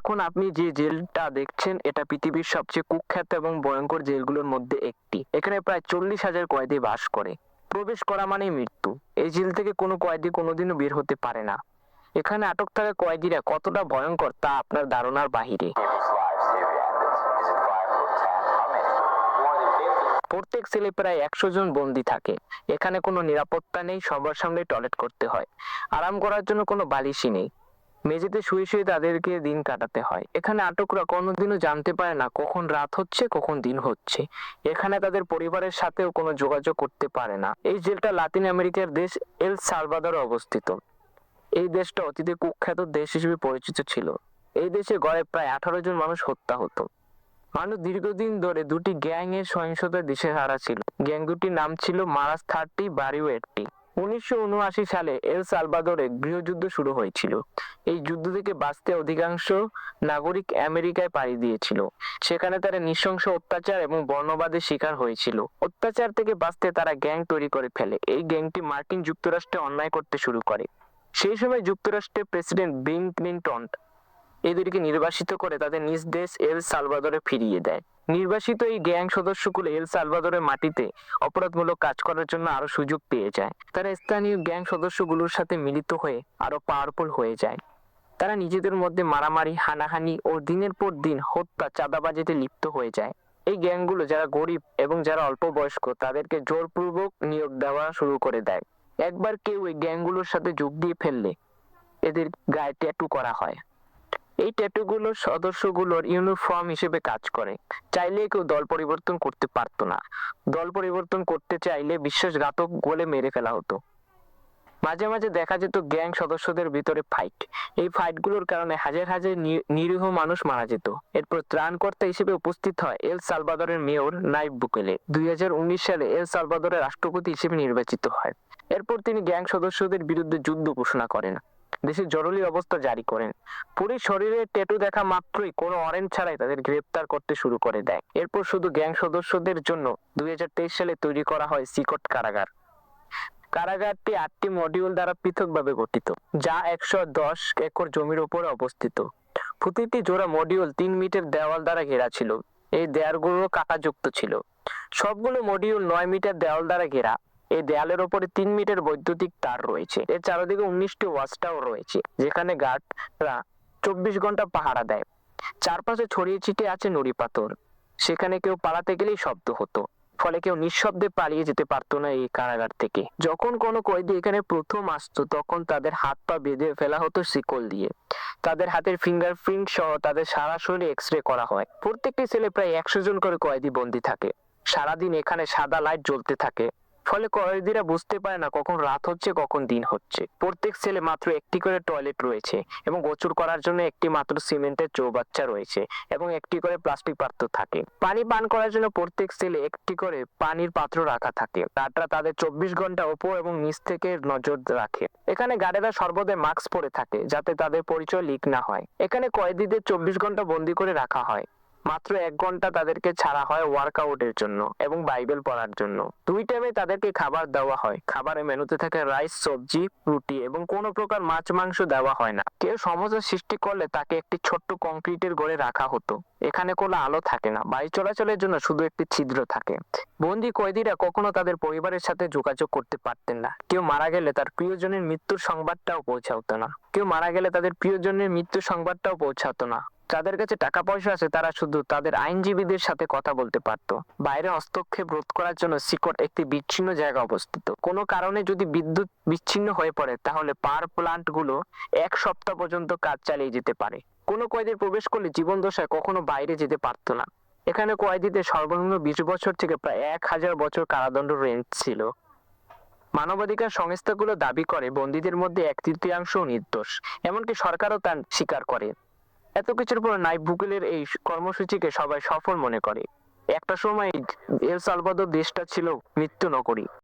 এখন আপনি যে জেলটা দেখছেন, এটা পৃথিবীর সবচেয়ে কুখ্যাত এবং ভয়ঙ্কর জেলগুলোর মধ্যে একটি। এখানে প্রায় চল্লিশ হাজার কয়েদি বাস করে। প্রবেশ করা মানেই মৃত্যু। এই জেল থেকে কোনো কয়েদি কোনোদিনও বের হতে পারে না। এখানে আটক থাকা কয়েদিরা কতটা ভয়ঙ্কর তা আপনার ধারণার বাহিরে. প্রত্যেক সেলে প্রায় একশো জন বন্দি থাকে। এখানে কোনো নিরাপত্তা নেই, সবার সামনে টয়লেট করতে হয়। আরাম করার জন্য কোনো বালিশই নেই। মেঝেতে শুয়ে শুয়ে তাদেরকে দিন কাটাতে হয়। এখানে আটকরা কোনোদিনও জানতে পারে না কখন রাত হচ্ছে, কখন দিন হচ্ছে। এখানে তাদের পরিবারের সাথেও কোনো যোগাযোগ করতে পারে না। এই জেলটা লাতিন আমেরিকার দেশ এল সালভাদরে অবস্থিত। এই দেশটা অতীতে কুখ্যাত দেশ হিসেবে পরিচিত ছিল। এই দেশে গড়ে প্রায় আঠারো জন মানুষ হত্যা হতো। মানুষ দীর্ঘদিন ধরে দুটি গ্যাং এর সহিংসতার দিশেহারা ছিল। গ্যাং দুটির নাম ছিল মারাস থার্টি, বারিও এইটটি উনিশশো উনআশি সালে এল সালভাদরে গৃহযুদ্ধ শুরু হয়েছিল। এই যুদ্ধ থেকে বাঁচতে অধিকাংশ নাগরিক আমেরিকায় পাড়ি দিয়েছিল। সেখানে তারা নৃশংস অত্যাচার এবং বর্ণবাদের শিকার হয়েছিল। অত্যাচার থেকে বাঁচতে তারা গ্যাং তৈরি করে ফেলে। এই গ্যাংটি মার্কিন যুক্তরাষ্ট্রে অন্যায় করতে শুরু করে। সেই সময় যুক্তরাষ্ট্রের প্রেসিডেন্ট বিল ক্লিন্টন এদেরকে নির্বাসিত করে তাদের নিজ দেশ এল সালভাদরে ফিরিয়ে দেয়। নির্বাসিত এই গ্যাং সদস্যগুলো এল সালভাদরের মাটিতে অপরাধমূলক কাজ করার জন্য আরও সুযোগ পেয়ে যায়। তারা স্থানীয় গ্যাং সদস্যগুলোর সাথে মিলিত হয়ে আরও পাওয়ারফুল হয়ে যায়। তারা নিজেদের মধ্যে মারামারি, হানাহানি ও দিনের পর দিন হত্যা, চাঁদাবাজিতে লিপ্ত হয়ে যায়। এই গ্যাংগুলো যারা গরিব এবং যারা অল্প বয়স্ক, তাদেরকে জোরপূর্বক নিয়োগ দেওয়া শুরু করে দেয়। একবার কেউ এই গ্যাংগুলোর সাথে যোগ দিয়ে ফেললে এদের গায়ে ট্যাটু করা হয়। এই ট্যাটুগুলোর সদস্যগুলোর ইউনিফর্ম হিসেবে কাজ করে। চাইলে কেউ দল পরিবর্তন করতে পারতো না। দল পরিবর্তন করতে চাইলে বিশ্বাসঘাতক বলে মেরে ফেলা হতো। মাঝে মাঝে দেখা যেত গ্যাং সদস্যদের ভিতরে ফাইট এই ফাইটগুলোর কারণে হাজার হাজার নিরীহ মানুষ মারা যেত। এরপর ত্রাণকর্তা হিসেবে উপস্থিত হয় এল সালভাদরের মেয়র নাইব বুকেলে। দুই উনিশ সালে এল সালভাদরের রাষ্ট্রপতি হিসেবে নির্বাচিত হয়। এরপর তিনি গ্যাং সদস্যদের বিরুদ্ধে যুদ্ধ ঘোষণা করেন। দেশে জরুরি অবস্থা জারি করেন। পুরো শরীরে ট্যাটু দেখা মাত্রই কোনো অরেঞ্জ ছাড়াই তাদের গ্রেপ্তার করতে শুরু করে দেয়। এরপর শুধু গ্যাং সদস্যদের জন্য দুই হাজার তেইশ সালে তৈরি করা হয় সিকট কারাগার। কারাগারটি আটটি মডিউল দ্বারা পৃথকভাবে গঠিত, যা একশো দশ একর জমির উপরে অবস্থিত। প্রতিটি জোড়া মডিউল তিন মিটার দেওয়াল দ্বারা ঘেরা ছিল। এই দেয়ালগুলো কাঁটাযুক্ত ছিল। সবগুলো মডিউল নয় মিটার দেওয়াল দ্বারা ঘেরা। এই দেয়ালের উপরে তিন মিটার বৈদ্যুতিক তার রয়েছে। এর চারিদিকে উনিশটি ওয়াচ টাওয়ার রয়েছে, যেখানে গার্ডরা চব্বিশ ঘণ্টা পাহারা দেয়। চারপাশে ছড়িয়ে ছিটে আছে নুড়ি পাথর। সেখানে কেউ পালাতে গেলেই শব্দ হতো, ফলে কেউ নিঃশব্দে পালিয়ে যেতে পারতো না এই কারাগার থেকে। যখন কোনো কয়েদি এখানে প্রথম আসতো, তখন তাদের হাত পা বেঁধে ফেলা হতো শিকল দিয়ে। তাদের হাতের ফিঙ্গারপ্রিন্ট সহ তাদের সারা শরীরে এক্স রে করা হয়। প্রত্যেকটি ছেলে প্রায় একশো জন করে কয়েদি বন্দী থাকে। সারাদিন এখানে সাদা লাইট জ্বলতে থাকে। ফলে কয়েদিরা বুঝতে পারে না কখন রাত হচ্ছে, কখন দিন হচ্ছে। প্রত্যেক সেলে মাত্র একটি করে টয়লেট রয়েছে এবং গোসল করার জন্য একটি মাত্র সিমেন্টের চৌবাচ্চা রয়েছে এবং একটি করে প্লাস্টিক পাত্র থাকে। পানি পান করার জন্য প্রত্যেক সেলে একটি করে পানির পাত্র রাখা থাকে। গার্ডরা তাদের চব্বিশ ঘণ্টা ওপর এবং নিচ থেকে নজর রাখে। এখানে গার্ডেরা সর্বদাই মাস্ক পরে থাকে যাতে তাদের পরিচয় লিক না হয়। এখানে কয়েদিদের চব্বিশ ঘণ্টা বন্দি করে রাখা হয়। মাত্র এক ঘণ্টা তাদেরকে ছাড়া হয় ওয়ার্কআউটের জন্য এবং বাইবেল পড়ার জন্য। দুই টাইমে তাদেরকে খাবার দেওয়া হয়। খাবারের মেনুতে থাকে রাইস সবজি, রুটি এবং কোনো প্রকার মাছ, মাংস দেওয়া হয় না। কেউ সমস্যা সৃষ্টি করলে তাকে একটি ছোট্ট কংক্রিটের গড়ে রাখা হতো। এখানে কোনো আলো থাকে না। বায়ু চলাচলের জন্য শুধু একটি ছিদ্র থাকে। বন্দি কয়েদিরা কখনো তাদের পরিবারের সাথে যোগাযোগ করতে পারতেন না। কেউ মারা গেলে তার প্রিয়জনের মৃত্যুর সংবাদটাও পৌঁছাতো না। কেউ মারা গেলে তাদের প্রিয়জনের মৃত্যুর সংবাদটাও পৌঁছাতো না। যাদের কাছে টাকা পয়সা আছে, তারা শুধু তাদের আইনজীবীদের সাথে কথা বলতে পারতো। বাইরে হস্তক্ষেপ রোধ করার জন্য সিকট একটি বিচ্ছিন্ন জায়গা অবস্থিত। কোনো কারণে যদি বিদ্যুৎ বিচ্ছিন্ন হয়ে পড়ে, তাহলে পাওয়ার প্লান্টগুলো এক সপ্তাহ পর্যন্ত কাজ চালিয়ে যেতে পারে। কোনো কয়েদির প্রবেশ করলে জীবন দশায় কখনো বাইরে যেতে পারতো না। এখানে কয়েদিদের সর্বনিম্ন বিশ বছর থেকে প্রায় এক হাজার বছর কারাদণ্ড রেঞ্জ ছিল। মানবাধিকার সংস্থাগুলো দাবি করে, বন্দীদের মধ্যে এক তৃতীয়াংশ নির্দোষ। এমনকি সরকারও তা স্বীকার করে। এত কিছুর পর নাই বুকেলের এই কর্মসূচিকে সবাই সফল মনে করে। একটা সময় এল সালভাদর দেশটা ছিল মৃত্যু নগরী।